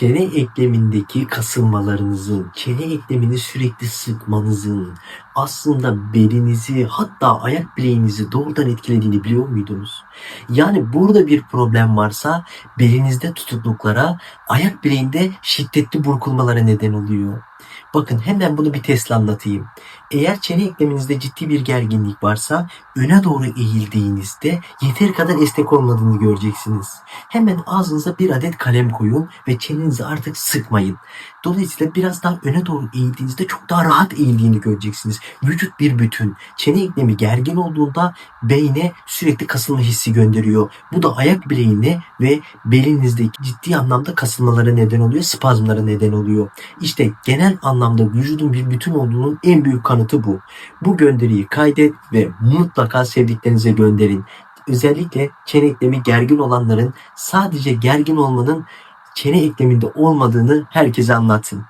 çene eklemindeki kasılmalarınızın, çene eklemini sürekli sıkmanızın aslında belinizi hatta ayak bileğinizi doğrudan etkilediğini biliyor muydunuz? Yani burada bir problem varsa belinizde tutukluklara, ayak bileğinde şiddetli burkulmalara neden oluyor. Bakın hemen bunu bir testle anlatayım. Eğer çene ekleminizde ciddi bir gerginlik varsa öne doğru eğildiğinizde yeteri kadar esnek olmadığını göreceksiniz. Hemen ağzınıza bir adet kalem koyun ve çenenizi artık sıkmayın. Dolayısıyla biraz daha öne doğru eğildiğinizde çok daha rahat eğildiğini göreceksiniz. Vücut bir bütün. Çene eklemi gergin olduğunda beyne sürekli kasılma hissi gönderiyor. Bu da ayak bileğine ve belinizdeki ciddi anlamda kasılmalara neden oluyor, spazmlara neden oluyor. İşte genel anlamda vücudun bir bütün olduğunun en büyük kanıtı bu. Bu gönderiyi kaydet ve mutlaka sevdiklerinize gönderin. Özellikle çene eklemi gergin olanların sadece gergin olmanın çene ekleminde olmadığını herkese anlatın.